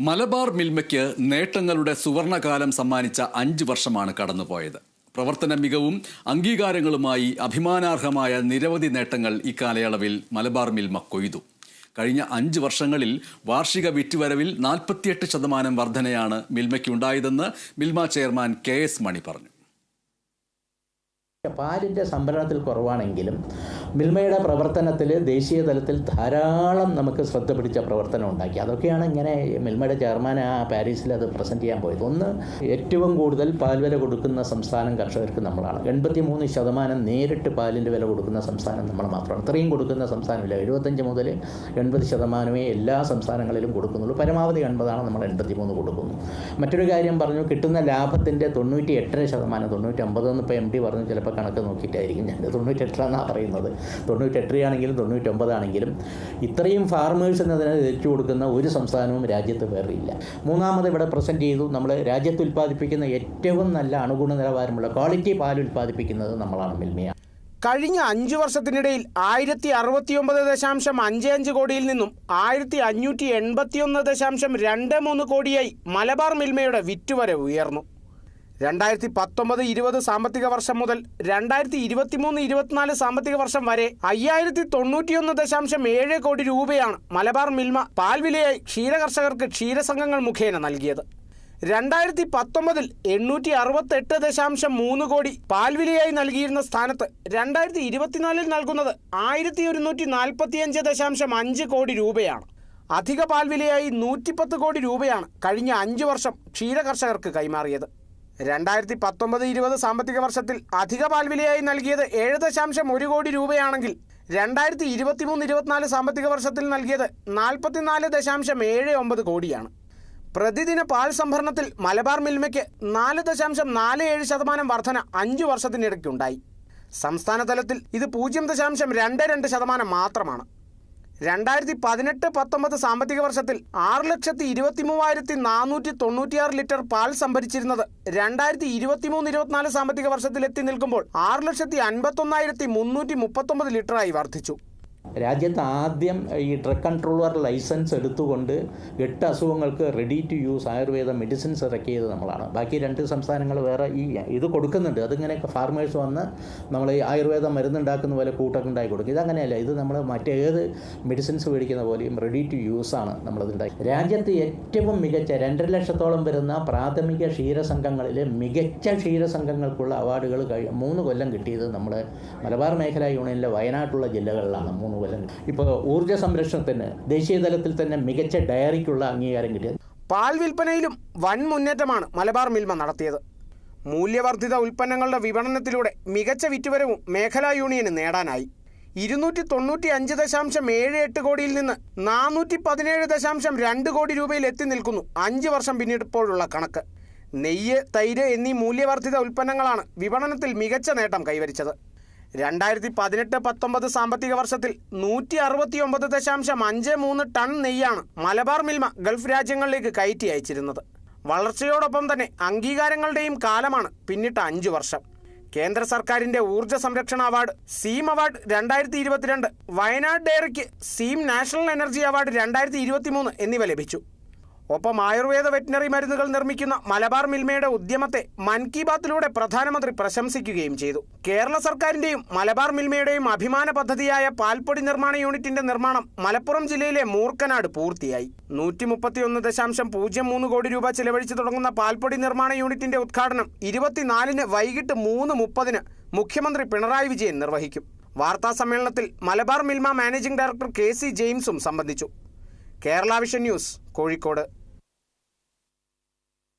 മലബാർ മിൽമയ്ക്ക് നേട്ടങ്ങളുടെ സുവർണകാലം സമ്മാനിച്ച അഞ്ച് വർഷമാണ് കടന്നുപോയത്. പ്രവർത്തന മികവും അംഗീകാരങ്ങളുമായി അഭിമാനാർഹമായ നിരവധി നേട്ടങ്ങൾ ഇക്കാലയളവിൽ മലബാർ മിൽമ കൊയ്തു. കഴിഞ്ഞ അഞ്ച് വർഷങ്ങളിൽ വാർഷിക വിറ്റുവരവിൽ നാൽപ്പത്തിയെട്ട് ശതമാനം വർധനയാണ് മിൽമയ്ക്കുണ്ടായതെന്ന് Milma chairman K S Mani പറഞ്ഞു. പാലിന്റെ സംഭരണത്തിൽ കുറവാണെങ്കിലും മിൽമയുടെ പ്രവർത്തനത്തിൽ ദേശീയ തലത്തിൽ ധാരാളം നമുക്ക് ശ്രദ്ധ പിടിച്ച പ്രവർത്തനം ഉണ്ടാക്കി. അതൊക്കെയാണ് ഇങ്ങനെ മിൽമയുടെ ചെയർമാൻ ആ പാരീസിൽ അത് പ്രസന്റ് ചെയ്യാൻ പോയത്. ഒന്ന് ഏറ്റവും കൂടുതൽ പാൽ വില കൊടുക്കുന്ന സംസ്ഥാനം കർഷകർക്ക് നമ്മളാണ്. എൺപത്തി മൂന്ന് ശതമാനം നേരിട്ട് പാലിന്റെ വില കൊടുക്കുന്ന സംസ്ഥാനം നമ്മൾ മാത്രമാണ്. ഇത്രയും കൊടുക്കുന്ന സംസ്ഥാനമില്ല. എഴുപത്തഞ്ച് മുതൽ എൺപത് ശതമാനമേ എല്ലാ സംസ്ഥാനങ്ങളിലും കൊടുക്കുന്നുള്ളൂ. പരമാവധി എൺപതാണ് നമ്മൾ എൺപത്തി മൂന്ന് കൊടുക്കുന്നു. മറ്റൊരു കാര്യം പറഞ്ഞു കിട്ടുന്ന ലാഭത്തിന്റെ തൊണ്ണൂറ്റി എട്ടര ശതമാനം തൊണ്ണൂറ്റി അമ്പതെന്ന് ഇപ്പോൾ എം ഡി പറഞ്ഞു ചിലപ്പോൾ കണക്ക് നോക്കിയിട്ടായിരിക്കും. ഞാൻ തൊണ്ണൂറ്റെട്ടിലാണ് പറയുന്നത്. തൊണ്ണൂറ്റെട്ടിലാണെങ്കിലും തൊണ്ണൂറ്റൊമ്പതാണെങ്കിലും ഇത്രയും ഫാർമേഴ്സ് എന്നതിനെ തിരിച്ചു കൊടുക്കുന്ന ഒരു സംസ്ഥാനവും രാജ്യത്ത് വേറെ ഇല്ല. മൂന്നാമത് ഇവിടെ പ്രസന്റ് ചെയ്തു നമ്മൾ രാജ്യത്ത് ഉൽപ്പാദിപ്പിക്കുന്ന ഏറ്റവും നല്ല അണുഗുണ നിലവാരമുള്ള ക്വാളിറ്റി പാൽ ഉൽപ്പാദിപ്പിക്കുന്നത് നമ്മളാണ് മിൽമയാണ്. കഴിഞ്ഞ അഞ്ചു വർഷത്തിനിടയിൽ ആയിരത്തി അറുപത്തിയൊമ്പത് ദശാംശം അഞ്ച് അഞ്ച് കോടിയിൽ നിന്നും ആയിരത്തി അഞ്ഞൂറ്റി എൺപത്തിയൊന്ന് ദശാംശം രണ്ട് മൂന്ന് കോടിയായി മലബാർ മിൽമയുടെ വിറ്റുവരവ് ഉയർന്നു. രണ്ടായിരത്തി പത്തൊമ്പത് ഇരുപത് സാമ്പത്തിക വർഷം മുതൽ രണ്ടായിരത്തി ഇരുപത്തിമൂന്ന് ഇരുപത്തിനാല് സാമ്പത്തിക വർഷം വരെ അയ്യായിരത്തി തൊണ്ണൂറ്റിയൊന്ന് ദശാംശം ഏഴ് കോടി രൂപയാണ് മലബാർ മിൽമ പാൽവിലയായി ക്ഷീരകർഷകർക്ക് ക്ഷീരസംഘങ്ങൾ മുഖേന നൽകിയത്. രണ്ടായിരത്തി പത്തൊമ്പതിൽ എണ്ണൂറ്റി അറുപത്തെട്ട് ദശാംശം മൂന്ന് കോടി പാൽവിലയായി നൽകിയിരുന്ന സ്ഥാനത്ത് രണ്ടായിരത്തി ഇരുപത്തിനാലിൽ നൽകുന്നത് ആയിരത്തി ഒരുന്നൂറ്റി നാൽപ്പത്തിയഞ്ച് ദശാംശം അഞ്ച് കോടി രൂപയാണ്. അധിക പാൽവിലയായി നൂറ്റിപ്പത്ത് കോടി രൂപയാണ് കഴിഞ്ഞ അഞ്ച് വർഷം ക്ഷീരകർഷകർക്ക് കൈമാറിയത്. രണ്ടായിരത്തി പത്തൊമ്പത് ഇരുപത് സാമ്പത്തിക വർഷത്തിൽ അധിക പാൽവിലയായി നൽകിയത് ഏഴ് ദശാംശം ഒരു കോടി രൂപയാണെങ്കിൽ രണ്ടായിരത്തി ഇരുപത്തിമൂന്ന് ഇരുപത്തിനാല് സാമ്പത്തിക വർഷത്തിൽ നൽകിയത് നാൽപ്പത്തിനാല് ദശാംശം ഏഴ് ഒമ്പത് കോടിയാണ്. പ്രതിദിന പാൽ സംഭരണത്തിൽ മലബാർ മിൽമയ്ക്ക് നാല് ദശാംശം നാല് ഏഴ് ശതമാനം വർധന അഞ്ചു വർഷത്തിനിടയ്ക്കുണ്ടായി. സംസ്ഥാന തലത്തിൽ ഇത് പൂജ്യം ദശാംശം രണ്ട് രണ്ട് ശതമാനം മാത്രമാണ്. രണ്ടായിരത്തി പതിനെട്ട് പത്തൊമ്പത് സാമ്പത്തിക വർഷത്തിൽ ആറ് ലക്ഷത്തി ഇരുപത്തി മൂവായിരത്തി നാനൂറ്റി തൊണ്ണൂറ്റിയാറ് ലിറ്റർ പാൽ സംഭരിച്ചിരുന്നത്. രണ്ടായിരത്തി ഇരുപത്തിമൂന്ന് ഇരുപത്തിനാല് സാമ്പത്തിക വർഷത്തിൽ എത്തി നിൽക്കുമ്പോൾ ആറ് ലക്ഷത്തി അൻപത്തൊന്നായിരത്തി മുന്നൂറ്റി മുപ്പത്തൊമ്പത് ലിറ്ററായി വർദ്ധിച്ചു. രാജ്യത്ത് ആദ്യം ഈ ഡ്രഗ് കൺട്രോളർ ലൈസൻസ് എടുത്തുകൊണ്ട് എട്ട് അസുഖങ്ങൾക്ക് ready to use Ayurveda medicines ഇറക്കിയത് നമ്മളാണ്. ബാക്കി രണ്ട് സംസ്ഥാനങ്ങൾ വേറെ ഈ ഇത് കൊടുക്കുന്നുണ്ട്. അതിങ്ങനെ ഫാർമേഴ്സ് വന്ന് നമ്മൾ ഈ ആയുർവേദ മരുന്നുണ്ടാക്കുന്ന പോലെ കൂട്ടൊക്കെ ഉണ്ടാക്കി കൊടുക്കും. ഇതങ്ങനെയല്ല. ഇത് നമ്മൾ മറ്റേത് മെഡിസിൻസ് മേടിക്കുന്ന പോലെയും റെഡി ടു യൂസ് ആണ് നമ്മളതുണ്ടാക്കി രാജ്യത്ത് ഏറ്റവും മികച്ച രണ്ടര ലക്ഷത്തോളം വരുന്ന പ്രാഥമിക ക്ഷീരസംഘങ്ങളിലെ മികച്ച ക്ഷീരസംഘങ്ങൾക്കുള്ള അവാർഡുകൾ മൂന്ന് കൊല്ലം കിട്ടിയത് നമ്മൾ മലബാർ മേഖലാ യൂണിയനിലെ വയനാട്ടുള്ള ജില്ലകളിലാണ്. മൂന്ന് കൊല്ലം ഇപ്പോൾ ഊർജ സംരക്ഷണത്തിന് ദേശീയ തലത്തിൽ തന്നെ മികച്ച ഡയറിക്കുള്ള അംഗീകാരം കിട്ടിയത്. പാൽ വിൽപ്പനയിലും വൻ മുന്നേറ്റമാണ് മലബാർ മിൽമ നടത്തിയത്. മൂല്യവർദ്ധിത ഉൽപ്പന്നങ്ങളുടെ വിപണനത്തിലൂടെ മികച്ച വിറ്റുവരവും മേഖലാ യൂണിയന് നേടാനായി. ഇരുന്നൂറ്റി തൊണ്ണൂറ്റി അഞ്ച് ദശാംശം ഏഴ് എട്ട് കോടിയിൽ നിന്ന് നാനൂറ്റി പതിനേഴ് ദശാംശം രണ്ട് കോടി രൂപയിൽ എത്തി നിൽക്കുന്നു അഞ്ച് വർഷം പിന്നിട്ടപ്പോഴുള്ള കണക്ക്. നെയ്യ് തൈര് എന്നീ മൂല്യവർദ്ധിത ഉൽപ്പന്നങ്ങളാണ് വിപണനത്തിൽ മികച്ച നേട്ടം കൈവരിച്ചത്. രണ്ടായിരത്തി പതിനെട്ട് പത്തൊമ്പത് സാമ്പത്തിക വർഷത്തിൽ നൂറ്റി അറുപത്തി ഒമ്പത് ദശാംശം അഞ്ച് മൂന്ന് ടൺ നെയ്യാണ് മലബാർ മിൽമ ഗൾഫ് രാജ്യങ്ങളിലേക്ക് കയറ്റി അയച്ചിരുന്നത്. വളർച്ചയോടൊപ്പം തന്നെ അംഗീകാരങ്ങളുടെയും കാലമാണ് പിന്നിട്ട അഞ്ചു വർഷം. കേന്ദ്ര സർക്കാരിന്റെ ഊർജ സംരക്ഷണ അവാർഡ് സീം അവാർഡ് രണ്ടായിരത്തി ഇരുപത്തിരണ്ട് വയനാട് ഡയറിക്ക് സീം നാഷണൽ എനർജി അവാർഡ് രണ്ടായിരത്തി ഇരുപത്തിമൂന്ന് എന്നിവ ലഭിച്ചു. ഒപ്പം ആയുർവേദ വെറ്റിനറി മരുന്നുകൾ നിർമ്മിക്കുന്ന മലബാർ മിൽമയുടെ ഉദ്യമത്തെ മൻ കി ബാത്തിലൂടെ പ്രധാനമന്ത്രി പ്രശംസിക്കുകയും ചെയ്തു. കേരള സർക്കാരിന്റെയും മലബാർ മിൽമയുടെയും അഭിമാന പദ്ധതിയായ പാൽപ്പൊടി നിർമ്മാണ യൂണിറ്റിന്റെ നിർമ്മാണം മലപ്പുറം ജില്ലയിലെ മൂർക്കനാട് പൂർത്തിയായി. നൂറ്റി ദശാംശം പൂജ്യം മൂന്ന് കോടി രൂപ ചെലവഴിച്ച് തുടങ്ങുന്ന പാൽപ്പൊടി നിർമ്മാണ യൂണിറ്റിന്റെ ഉദ്ഘാടനം ഇരുപത്തിനാലിന് വൈകിട്ട് മൂന്ന് മുപ്പതിന് മുഖ്യമന്ത്രി പിണറായി വിജയൻ നിർവഹിക്കും. വാർത്താ സമ്മേളനത്തിൽ Malabar Milma managing director K C ജെയിംസും സംബന്ധിച്ചു. Kerala vision news Kozhikode.